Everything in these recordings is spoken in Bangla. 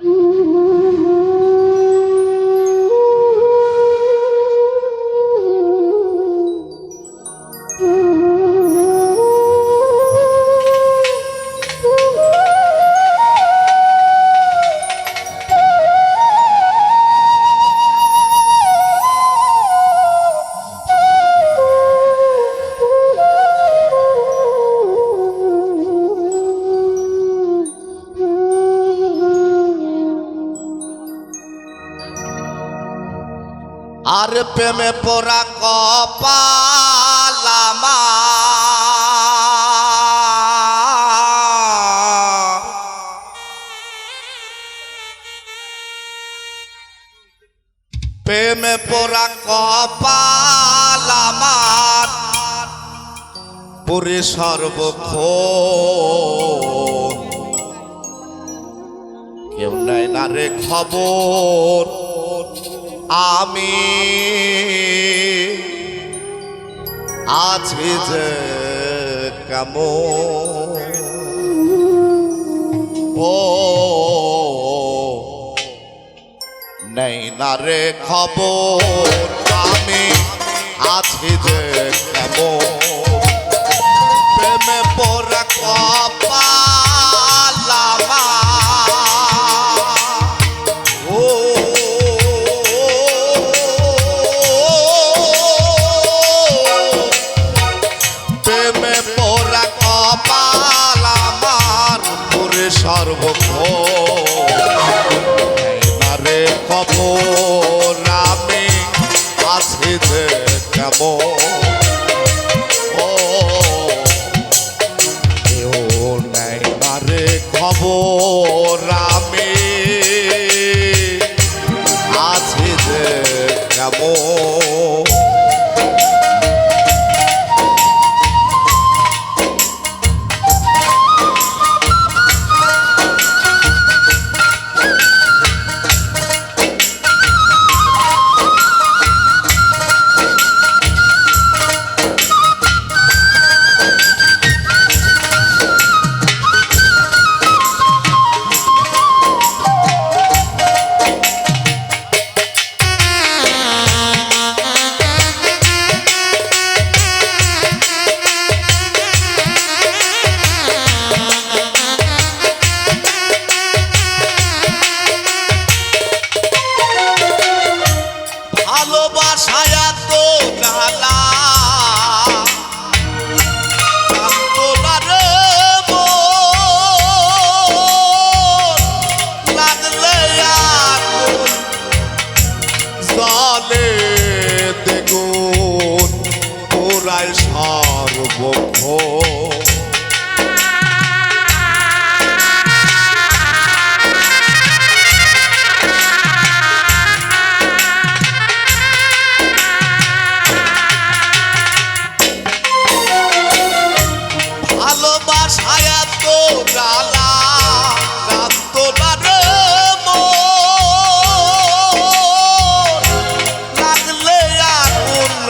Mm-hmm. প্রেমে পোড়া কপালামা প্রেমে পোড়া কপালামার পুরে সর্বক্ষ কেউ নাই না রে খবর। আমি আছি যে কেমন ও, নেই না রে খবর। আমি আছি যে কেমন প্রেমে পড়া কপালামা কেমন ও কেউ নাই না রে খবর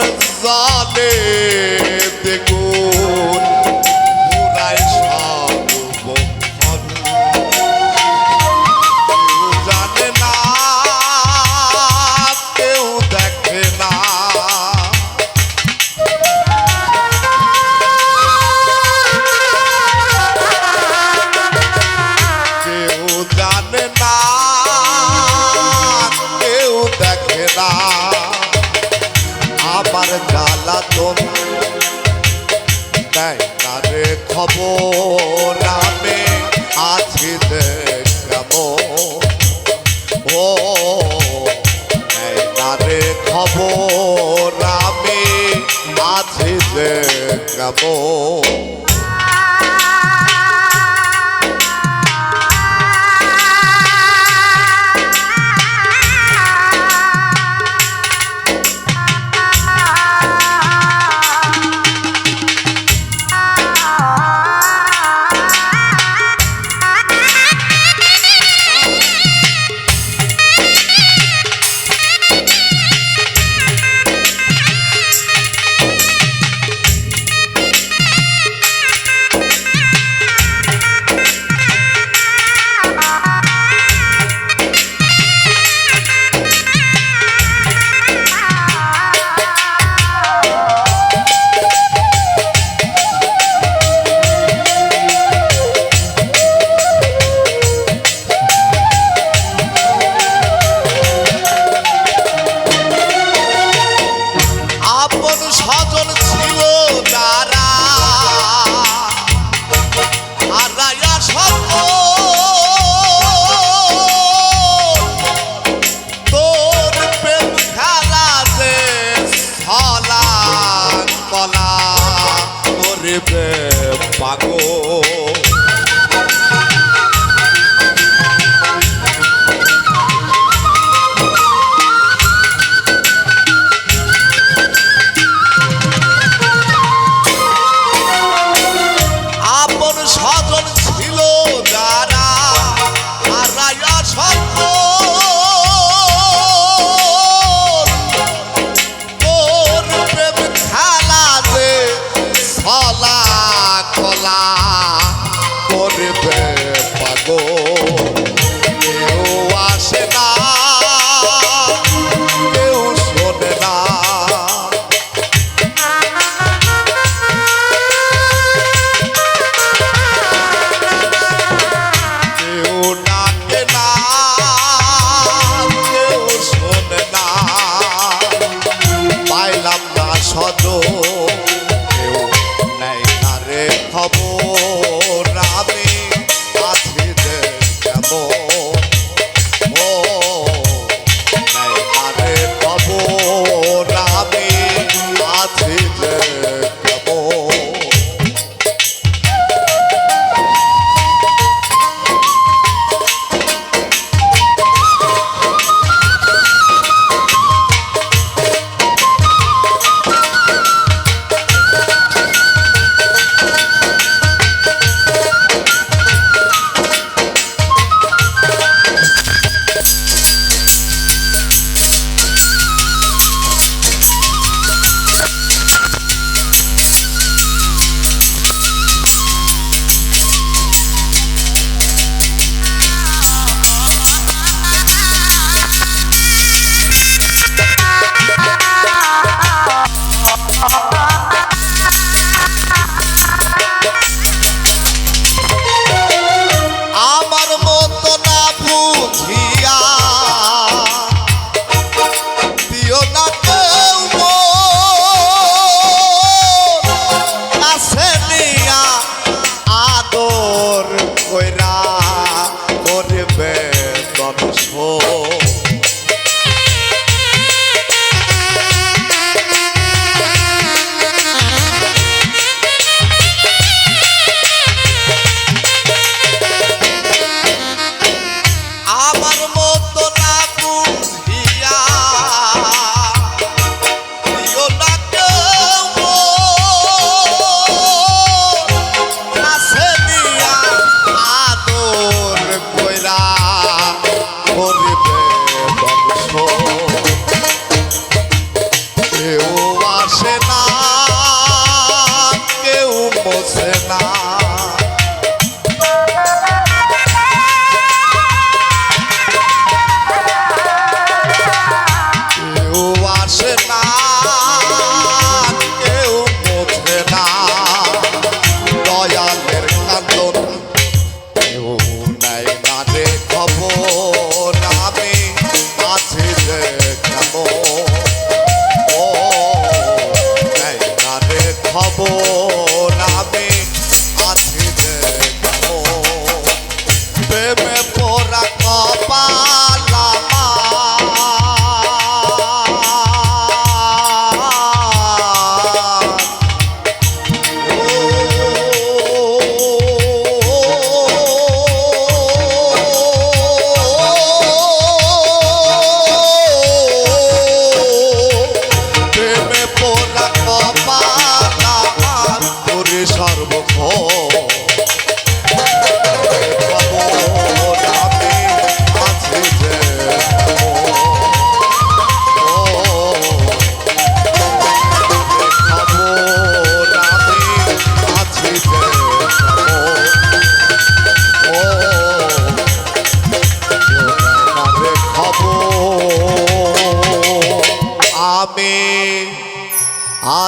আগুন দেখাবো секретарь.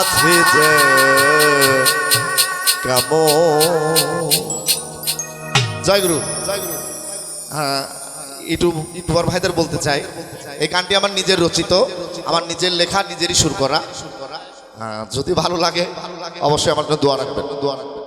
মাঝে যে কাম জয় গুরু হ্যাঁ একটু তোমার ভাইদের বলতে চাই। এই গানটি আমার নিজের রচিত, আমার নিজের লেখা, নিজেরই সুর করা। যদি ভালো লাগে, অবশ্যই আমার জন্য দোয়া রাখবেন দোয়া রাখবেন।